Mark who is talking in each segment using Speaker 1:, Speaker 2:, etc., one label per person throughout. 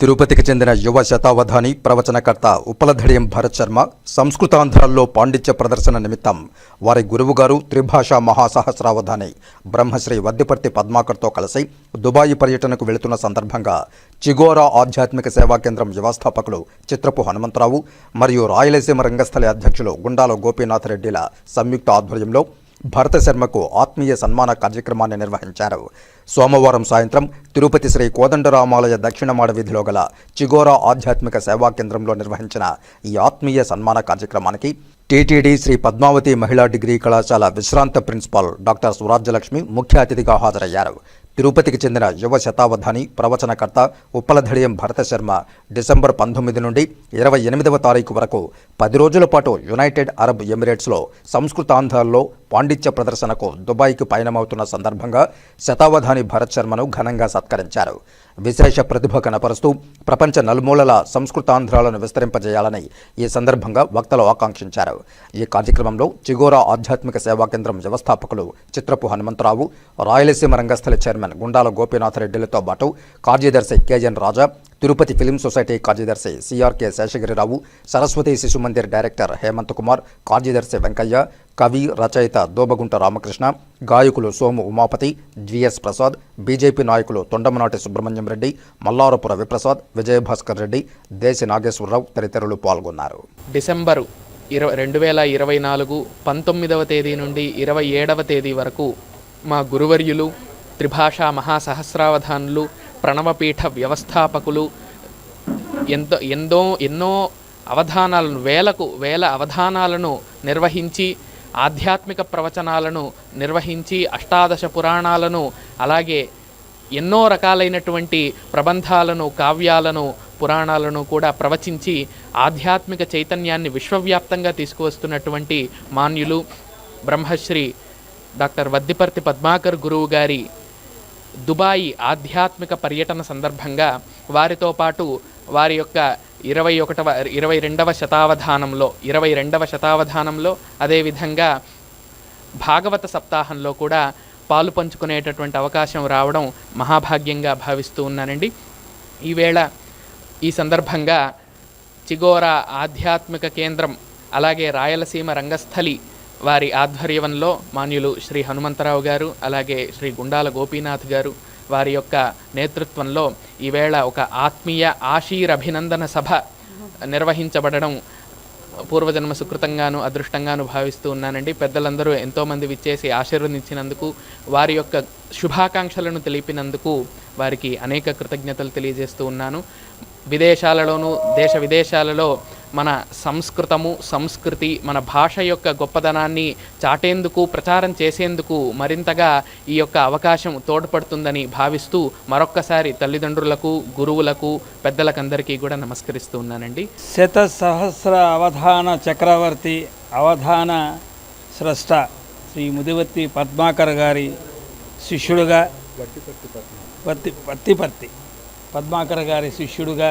Speaker 1: తిరుపతికి చెందిన యువ శతావధాని ప్రవచనకర్త ఉపలధడియం భరత్ శర్మ సంస్కృతాంధ్రాల్లో పాండిత్య ప్రదర్శన నిమిత్తం వారి గురువుగారు త్రిభాషా మహాసహస్రావధాని బ్రహ్మశ్రీ వద్దిపర్తి పద్మాకర్తో కలిసి దుబాయి పర్యటనకు వెళుతున్న సందర్భంగా చిగోరా ఆధ్యాత్మిక సేవా కేంద్రం వ్యవస్థాపకులు చిత్రపు హనుమంతరావు మరియు రాయలసీమ రంగస్థలి అధ్యక్షులు గుండాల గోపీనాథ్ రెడ్డిల సంయుక్త ఆధ్వర్యంలో భరత శర్మకు ఆత్మీయ సన్మాన కార్యక్రమాన్ని నిర్వహించారు. సోమవారం సాయంత్రం తిరుపతి శ్రీ కోదండరామాలయ దక్షిణమాడ వీధిలో గల చిగోరా ఆధ్యాత్మిక సేవా కేంద్రంలో నిర్వహించిన ఈ ఆత్మీయ సన్మాన కార్యక్రమానికి టీటీడీ శ్రీ పద్మావతి మహిళా డిగ్రీ కళాశాల విశ్రాంత ప్రిన్సిపాల్ డాక్టర్ సురాజ్యలక్ష్మి ముఖ్య అతిథిగా హాజరయ్యారు. తిరుపతికి చెందిన యువ శతావధాని ప్రవచనకర్త ఉప్పలధడియం భరత శర్మ డిసెంబర్ పంతొమ్మిది నుండి ఇరవై ఎనిమిదవ తారీఖు వరకు పది రోజుల పాటు యునైటెడ్ అరబ్ ఎమిరేట్స్లో సంస్కృతాంధ్రాల్లో పాండిత్య ప్రదర్శనకు దుబాయ్కి పయనమవుతున్న సందర్భంగా శతావధాని భరత్ శర్మను ఘనంగా సత్కరించారు. విశేష ప్రతిభ కనపరుస్తూ ప్రపంచ నలుమూలల సంస్కృతాంధ్రాలను విస్తరింపజేయాలని ఈ సందర్భంగా వక్తలు ఆకాంక్షించారు. ఈ కార్యక్రమంలో చిగోరా ఆధ్యాత్మిక సేవా కేంద్రం వ్యవస్థాపకులు చిత్రపు హనుమంతరావు రాయలసీమ రంగస్థల చైర్మన్ గుండాల గోపీనాథ్ రెడ్డిలతో పాటు కార్యదర్శి కేజన్ రాజా తిరుపతి ఫిలిం సొసైటీ కార్యదర్శి సిఆర్కే శేషగిరిరావు సరస్వతి శిశు మందిర్ డైరెక్టర్ హేమంత్ కుమార్ కార్యదర్శి వెంకయ్య కవి రచయిత దోబగుంట రామకృష్ణ గాయకులు సోము ఉమాపతి జిఎస్ ప్రసాద్ బీజేపీ నాయకులు తొండమనాటి సుబ్రహ్మణ్యం రెడ్డి మల్లారపుర విప్రసాద్ విజయభాస్కర్ రెడ్డి దేశ నాగేశ్వరరావు తదితరులు పాల్గొన్నారు.
Speaker 2: డిసెంబరు ఇరవై రెండు వేల ఇరవై నాలుగు పంతొమ్మిదవ తేదీ నుండి ఇరవై ఏడవ తేదీ వరకు మా గురువర్యులు త్రిభాషా మహాసహస్రావధానులు ప్రణవపీఠ వ్యవస్థాపకులు ఎంతో ఎంతో ఎన్నో అవధానాలను వేలకు వేల అవధానాలను నిర్వహించి ఆధ్యాత్మిక ప్రవచనాలను నిర్వహించి అష్టాదశ పురాణాలను అలాగే ఎన్నో రకాలైనటువంటి ప్రబంధాలను కావ్యాలను పురాణాలను కూడా ప్రవచించి ఆధ్యాత్మిక చైతన్యాన్ని విశ్వవ్యాప్తంగా తీసుకువస్తున్నటువంటి మాన్యులు బ్రహ్మశ్రీ డాక్టర్ వద్దిపర్తి పద్మాకర్ గురువు గారి దుబాయి ఆధ్యాత్మిక పర్యటన సందర్భంగా వారితో పాటు వారి యొక్క ఇరవై ఒకటవ ఇరవై రెండవ శతావధానంలో ఇరవై రెండవ శతావధానంలో అదేవిధంగా భాగవత సప్తాహంలో కూడా పాలు పంచుకునేటటువంటి అవకాశం రావడం మహాభాగ్యంగా భావిస్తూ ఉన్నానండి. ఈవేళ ఈ సందర్భంగా చిగోరా ఆధ్యాత్మిక కేంద్రం అలాగే రాయలసీమ రంగస్థలి వారి ఆధ్వర్యంలో మాన్యులు శ్రీ హనుమంతరావు గారు అలాగే శ్రీ గుండాల గోపీనాథ్ గారు వారి యొక్క నేతృత్వంలో ఈవేళ ఒక ఆత్మీయ ఆశీరభినందన సభ నిర్వహించబడడం పూర్వజన్మ సుకృతంగాను అదృష్టంగాను భావిస్తూ ఉన్నానండి. పెద్దలందరూ ఎంతోమంది విచ్చేసి ఆశీర్వదించినందుకు వారి యొక్క శుభాకాంక్షలను తెలిపినందుకు వారికి అనేక కృతజ్ఞతలు తెలియజేస్తూ ఉన్నాను. విదేశాలలోనూ దేశ విదేశాలలో మన సంస్కృతము సంస్కృతి మన భాష యొక్క గొప్పదనాన్ని చాటేందుకు ప్రచారం చేసేందుకు మరింతగా ఈ యొక్క అవకాశం తోడ్పడుతుందని భావిస్తూ మరొక్కసారి తల్లిదండ్రులకు గురువులకు పెద్దలకందరికీ కూడా నమస్కరిస్తూ ఉన్నానండి.
Speaker 3: శత సహస్ర అవధాన చక్రవర్తి అవధాన స్రష్ట శ్రీ ముదివత్తి పద్మాకర్ గారి శిష్యుడుగా పత్తి పత్తి పద్మాకర్ గారి శిష్యుడుగా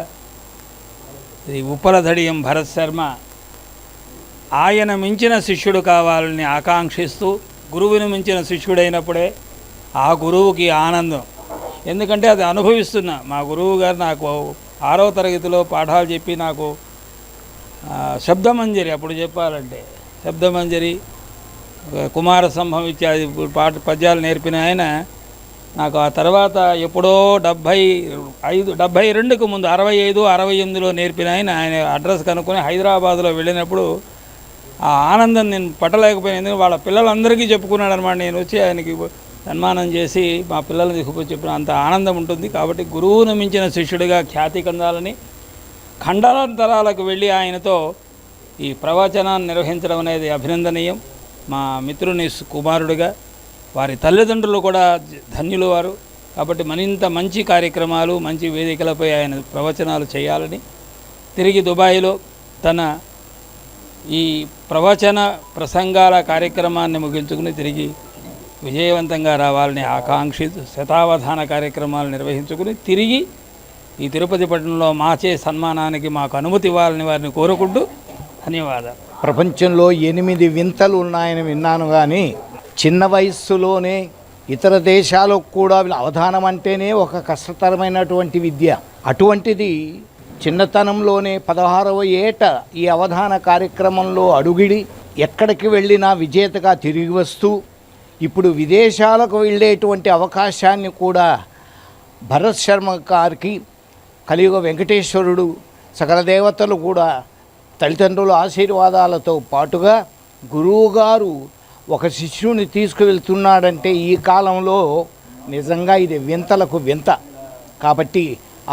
Speaker 3: శ్రీ ఉప్పలధడియం భరత్ శర్మ ఆయన మించిన శిష్యుడు కావాలని ఆకాంక్షిస్తూ గురువుని మించిన శిష్యుడైనప్పుడే ఆ గురువుకి ఆనందం. ఎందుకంటే అది అనుభవిస్తున్నా. మా గురువు గారు నాకు ఆరో తరగతిలో పాఠాలు చెప్పి నాకు శబ్దమంజరి అప్పుడు చెప్పాలంటే. శబ్దమంజరి కుమార సంభవం ఇత్యాది పాట పద్యాలు నేర్పిన ఆయన నాకు ఆ తర్వాత ఎప్పుడో డెబ్భై ఐదు డెబ్భై రెండుకు ముందు అరవై ఐదు అరవై ఎనిమిదిలో నేర్పిన ఆయన ఆయన అడ్రస్ కనుక్కొని హైదరాబాద్లో వెళ్ళినప్పుడు ఆ ఆనందం నేను పట్టలేకపోయాను ఎందుకంటే వాళ్ళ పిల్లలందరికీ చెప్పుకున్నాడు అనమాట నేను వచ్చి ఆయనకి సన్మానం చేసి మా పిల్లల్ని తీసుకుపోయి చెప్పిన అంత ఆనందం ఉంటుంది. కాబట్టి గురువును మించిన శిష్యుడిగా ఖ్యాతి కందాలని ఖండాలంతరాలకు వెళ్ళి ఆయనతో ఈ ప్రవచనాన్ని నిర్వహించడం అనేది అభినందనీయం. మా మిత్రుని కుమారుడిగా వారి తల్లిదండ్రులు కూడా ధన్యులు వారు. కాబట్టి మరింత మంచి కార్యక్రమాలు మంచి వేదికలపై ఆయన ప్రవచనాలు చేయాలని తిరిగి దుబాయ్లో తన ఈ ప్రవచన ప్రసంగాల కార్యక్రమాన్ని ముగించుకుని తిరిగి విజయవంతంగా రావాలని ఆకాంక్షి శతావధాన కార్యక్రమాలు నిర్వహించుకుని తిరిగి ఈ తిరుపతి పట్టణంలో మాచే సన్మానానికి మాకు అనుమతి ఇవ్వాలని వారిని కోరుకుంటూ ధన్యవాదాలు.
Speaker 4: ప్రపంచంలో ఎనిమిది వింతలు ఉన్నాయని విన్నాను కానీ చిన్న వయస్సులోనే ఇతర దేశాలకు కూడా అవధానం అంటేనే ఒక కష్టతరమైనటువంటి విద్య. అటువంటిది చిన్నతనంలోనే పదహారవ ఏట ఈ అవధాన కార్యక్రమంలో అడుగిడి ఎక్కడికి వెళ్ళినా విజేతగా తిరిగి వస్తూ ఇప్పుడు విదేశాలకు వెళ్ళేటువంటి అవకాశాన్ని కూడా భరత్ శర్మ గారికి కలియుగ వెంకటేశ్వరుడు సకల దేవతలు కూడా తల్లిదండ్రుల ఆశీర్వాదాలతో పాటుగా గురువుగారు ఒక శిష్యుని తీసుకువెళ్తున్నాడంటే ఈ కాలంలో నిజంగా ఇది వింతలకు వింత. కాబట్టి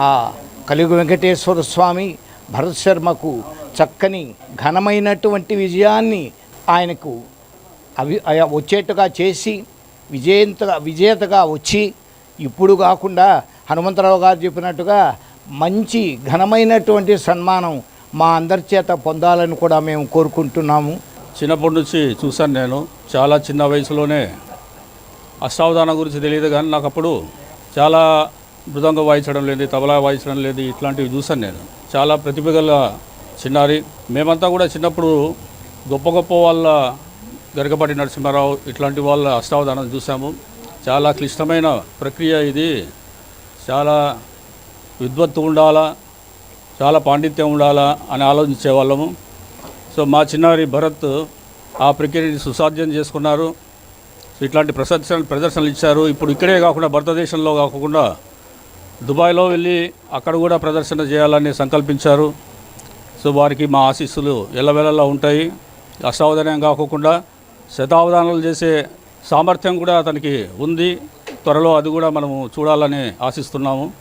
Speaker 4: ఆ కలిగి వెంకటేశ్వర స్వామి భరత్ శర్మకు చక్కని ఘనమైనటువంటి విజయాన్ని ఆయనకు అవి వచ్చేట్టుగా చేసి విజయంతగా విజేతగా వచ్చి ఇప్పుడు కాకుండా హనుమంతరావు గారు చెప్పినట్టుగా మంచి ఘనమైనటువంటి సన్మానం మా అందరి చేత పొందాలని కూడా మేము కోరుకుంటున్నాము.
Speaker 5: చిన్నప్పటి నుంచి చూశాను నేను. చాలా చిన్న వయసులోనే అష్టావధానం గురించి తెలియదు కానీ నాకు అప్పుడు చాలా మృదంగం వాయించడం లేదు తబలా వాయించడం లేదు ఇట్లాంటివి చూశాను నేను. చాలా ప్రతిభ గల చిన్నారి. మేమంతా కూడా చిన్నప్పుడు గొప్ప గొప్ప వాళ్ళ గరికపాటి నరసింహారావు ఇట్లాంటి వాళ్ళ అష్టావధానం చూసాము చాలా క్లిష్టమైన ప్రక్రియ ఇది. చాలా విద్వత్తు ఉండాలా చాలా పాండిత్యం ఉండాలా అని ఆలోచించే వాళ్ళము సో మా చిన్నారి భరత్ ఆ ప్రక్రియని సుసాధ్యం చేసుకున్నారు. సో ఇట్లాంటి ప్రదర్శన ప్రదర్శనలు ఇచ్చారు. ఇప్పుడు ఇక్కడే కాకుండా భారతదేశంలో కాకుండా దుబాయ్లో వెళ్ళి అక్కడ కూడా ప్రదర్శన చేయాలని సంకల్పించారు. సో వారికి మా ఆశీస్సులు ఎల్లవెల్లలా ఉంటాయి. అష్టావధానం కాకుండా శతావధానాలు చేసే సామర్థ్యం కూడా అతనికి ఉంది. త్వరలో అది కూడా మనము చూడాలని ఆశిస్తున్నాము.